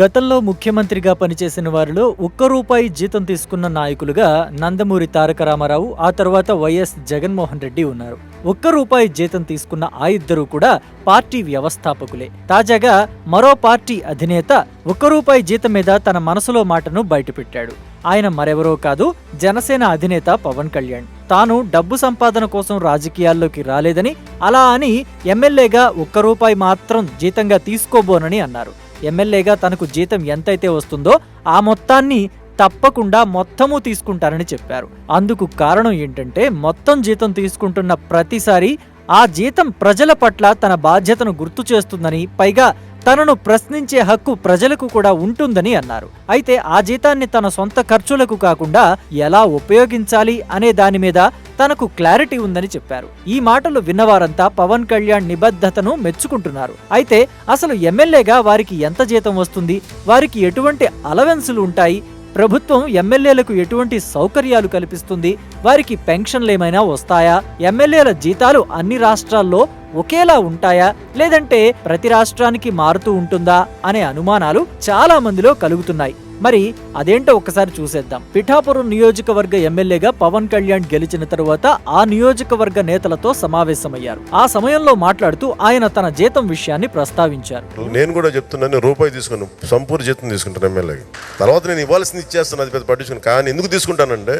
గతంలో ముఖ్యమంత్రిగా పనిచేసిన వారిలో ఒక్క రూపాయి జీతం తీసుకున్న నాయకులుగా నందమూరి తారక రామారావు ఆ తర్వాత వైఎస్ జగన్మోహన్ రెడ్డి ఉన్నారు. ఒక్క రూపాయి జీతం తీసుకున్న ఆ ఇద్దరు కూడా పార్టీ వ్యవస్థాపకులే. తాజాగా మరో పార్టీ అధినేత ఒక్క రూపాయి జీతం మీద తన మనసులో మాటను బయటపెట్టాడు. ఆయన మరెవరో కాదు జనసేన అధినేత పవన్ కళ్యాణ్. తాను డబ్బు సంపాదన కోసం రాజకీయాల్లోకి రాలేదని అలా అని ఎమ్మెల్యేగా ఒక్క రూపాయి మాత్రం జీతంగా తీసుకోబోనని అన్నారు. ఎమ్మెల్యేగా తనకు జీతం ఎంతైతే వస్తుందో ఆ మొత్తాన్ని తప్పకుండా మొత్తము తీసుకుంటారని చెప్పారు. అందుకు కారణం ఏంటంటే మొత్తం జీతం తీసుకుంటున్న ప్రతిసారి ఆ జీతం ప్రజల పట్ల తన బాధ్యతను గుర్తు చేస్తుందని పైగా తనను ప్రశ్నించే హక్కు ప్రజలకు కూడా ఉంటుందని అన్నారు. అయితే ఆ జీతాన్ని తన సొంత ఖర్చులకు కాకుండా ఎలా ఉపయోగించాలి అనే దాని మీద తనకు క్లారిటీ ఉందని చెప్పారు. ఈ మాటలు విన్నవారంతా పవన్ కళ్యాణ్ నిబద్ధతను మెచ్చుకుంటున్నారు. అయితే అసలు ఎమ్మెల్యేగా వారికి ఎంత జీతం వస్తుంది? వారికి ఎటువంటి అలవెన్సులు ఉంటాయి? ప్రభుత్వం ఎమ్మెల్యేలకు ఎటువంటి సౌకర్యాలు కల్పిస్తుంది? వారికి పెన్షన్లు ఏమైనా వస్తాయా? ఎమ్మెల్యేల జీతాలు అన్ని రాష్ట్రాల్లో ఒకేలా ఉంటాయా? లేదంటే ప్రతి రాష్ట్రానికి మారుతూ ఉంటుందా? అనే అనుమానాలు చాలా మందిలో కలుగుతున్నాయి. మరి అదేంటో ఒక్కసారి చూసేద్దాం. పిఠాపురం నియోజకవర్గ ఎమ్మెల్యేగా పవన్ కళ్యాణ్ గెలిచిన తరువాత ఆ నియోజకవర్గ నేతలతో సమావేశమయ్యారు. ఆ సమయంలో మాట్లాడుతూ ఆయన తన జీతం విషయాన్ని ప్రస్తావించారు. నేను కూడా చెప్తున్నాను రూపాయి తీసుకుని సంపూర్ణ జీతం తీసుకుంటాను ఎమ్మెల్యే తర్వాత నేను ఇవ్వాల్సింది ఇచ్చేస్తాను అది పెద్ద పట్టించుకుని. కానీ ఎందుకు తీసుకుంటానంటే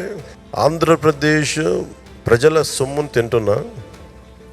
ఆంధ్రప్రదేశ్ ప్రజల సొమ్మును తింటున్నా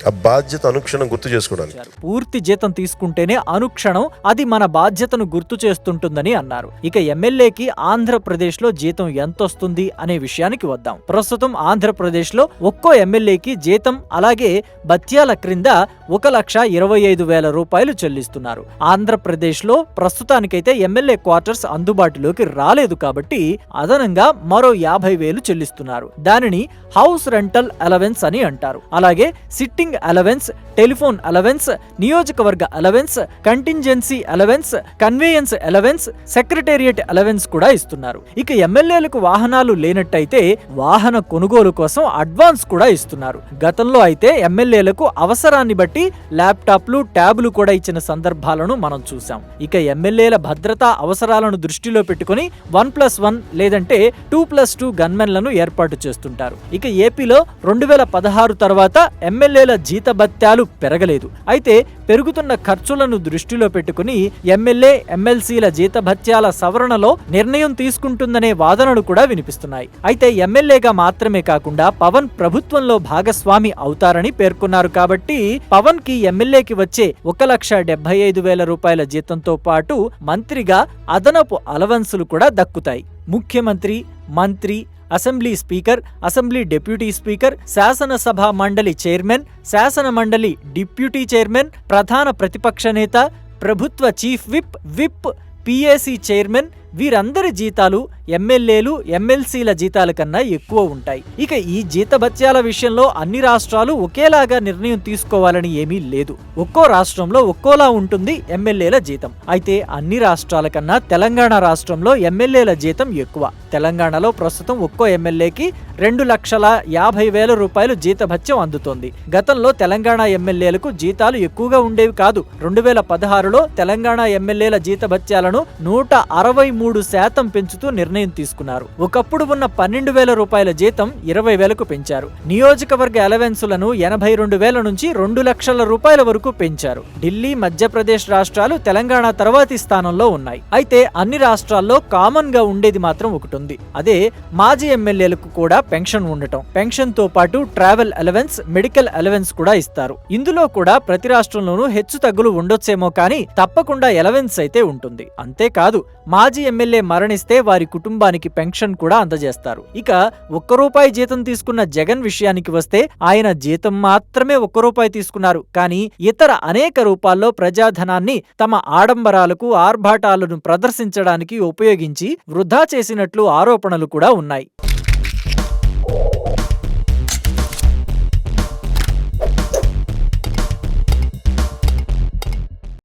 ఆ బాధ్యత అనుక్షణం గుర్తు చేసుకోవడానికి. పూర్తి జీతం తీసుకుంటేనే అనుక్షణం అది మన బాధ్యతను గుర్తు చేస్తుంటుందని అన్నారు. ఇక ఎమ్మెల్యేకి ఆంధ్రప్రదేశ్లో జీతం ఎంతొస్తుంది అనే విషయానికి వద్దాం. ప్రస్తుతం ఆంధ్రప్రదేశ్లో ఒక్కో ఎమ్మెల్యేకి జీతం అలాగే బత్యాల క్రింద ఒక లక్ష ఇరవై ఐదు వేల రూపాయలు చెల్లిస్తున్నారు. ఆంధ్రప్రదేశ్లో ప్రస్తుతానికైతే ఎమ్మెల్యే క్వార్టర్స్ అందుబాటులోకి రాలేదు కాబట్టి అదనంగా మరో యాభై వేలు చెల్లిస్తున్నారు. దానిని హౌస్ రెంటల్ అలవెన్స్ అని అంటారు. అలాగే సిట్టింగ్ అలవెన్స్ టెలిఫోన్ అలవెన్స్ నియోజకవర్గ allowance contingency allowance conveyance allowance secretariat allowance కూడా ఇస్తున్నారు. ఇక ఎమ్మెల్యేలకు వాహనాలు లేనట్టయితే వాహన కొనుగోలు కోసం అడ్వాన్స్ కూడా ఇస్తున్నారు. గతంలో అయితే ఎమ్మెల్యేలకు అవసరాన్ని బట్టి ల్యాప్టాప్లు ట్యాబ్లు కూడా ఇచ్చిన సందర్భాలను మనం చూసాం ఇక ఎమ్మెల్యేల భద్రతా అవసరాలను దృష్టిలో పెట్టుకుని వన్ ప్లస్ వన్ లేదంటే టూ ప్లస్ టూ గన్మెన్లను ఏర్పాటు చేస్తుంటారు. ఇక ఏపీలో రెండు వేల పదహారు తర్వాత ఎమ్మెల్యేల జీతభత్యాలు పెరగలేదు. అయితే పెరుగుతున్న ఖర్చులను దృష్టిలో పెట్టుకుని ఎమ్మెల్యే ఎమ్మెల్సీల జీతభత్యాల సవరణలో నిర్ణయం తీసుకుంటుందనే వాదనలు కూడా వినిపిస్తున్నాయి. అయితే ఎమ్మెల్యేగా మాత్రమే కాకుండా పవన్ ప్రభుత్వంలో భాగస్వామి అవుతారని పేర్కొన్నారు కాబట్టి పవన్కి ఎమ్మెల్యేకి వచ్చే ఒక లక్ష డెబ్బై ఐదు వేల రూపాయల జీతంతో పాటు మంత్రిగా అదనపు అలవన్సులు కూడా దక్కుతాయి. ముఖ్యమంత్రి మంత్రి assembly speaker assembly deputy speaker శాసనసభ మండలి చైర్మన్ శాసన మండలి డిప్యూటీ చైర్మన్ ప్రధాన ప్రతిపక్ష నేత ప్రభుత్వ chief whip whip PAC chairman వీరందరి జీతాలు ఎమ్మెల్యేలు ఎమ్మెల్సీల జీతాల కన్నా ఎక్కువ ఉంటాయి. ఇక ఈ జీతభత్యాల విషయంలో అన్ని రాష్ట్రాలు ఒకేలాగా నిర్ణయం తీసుకోవాలని ఏమీ లేదు. ఒక్కో రాష్ట్రంలో ఒక్కోలా ఉంటుంది ఎమ్మెల్యేల జీతం. అయితే అన్ని రాష్ట్రాల కన్నా తెలంగాణ రాష్ట్రంలో ఎమ్మెల్యేల జీతం ఎక్కువ. తెలంగాణలో ప్రస్తుతం ఒక్కో ఎమ్మెల్యేకి రెండు లక్షల యాభై వేల రూపాయలు జీతభత్యం అందుతోంది. గతంలో తెలంగాణ ఎమ్మెల్యేలకు జీతాలు ఎక్కువగా ఉండేవి కాదు. రెండు వేల పదహారులో తెలంగాణ ఎమ్మెల్యేల జీతభత్యాలను నూట అరవై మూడు శాతం పెంచుతూ నిర్ణయం తీసుకున్నారు. ఒకప్పుడు ఉన్న పన్నెండు వేల రూపాయల జీతం ఇరవై వేలకు పెంచారు. నియోజకవర్గ అలవెన్సులను ఎనభై రెండు వేల నుంచి రెండు లక్షల రూపాయల వరకు పెంచారు. ఢిల్లీ మధ్యప్రదేశ్ రాష్ట్రాలు తెలంగాణ తర్వాతి స్థానంలో ఉన్నాయి. అయితే అన్ని రాష్ట్రాల్లో కామన్గా ఉండేది మాత్రం ఒకటి ఉంది అదే మాజీ ఎమ్మెల్యేలకు కూడా పెన్షన్ ఉండటం. పెన్షన్తో పాటు ట్రావెల్ అలవెన్స్ మెడికల్ అలవెన్స్ కూడా ఇస్తారు. ఇందులో కూడా ప్రతి రాష్ట్రంలోనూ హెచ్చు తగ్గులు ఉండొచ్చేమో కానీ తప్పకుండా ఎలవెన్స్ అయితే ఉంటుంది. అంతేకాదు మాజీ ఎమ్మెల్యే మరణిస్తే వారి కుటుంబానికి పెన్షన్ కూడా అందజేస్తారు. ఇక ఒక్క రూపాయి జీతం తీసుకున్న జగన్ విషయానికి వస్తే ఆయన జీతం మాత్రమే ఒక్క రూపాయి తీసుకున్నారు. కానీ ఇతర అనేక రూపాల్లో ప్రజాధనాన్ని తమ ఆడంబరాలకు ఆర్భాటాలను ప్రదర్శించడానికి ఉపయోగించి వృధా చేసినట్లు ఆరోపణలు కూడా ఉన్నాయి.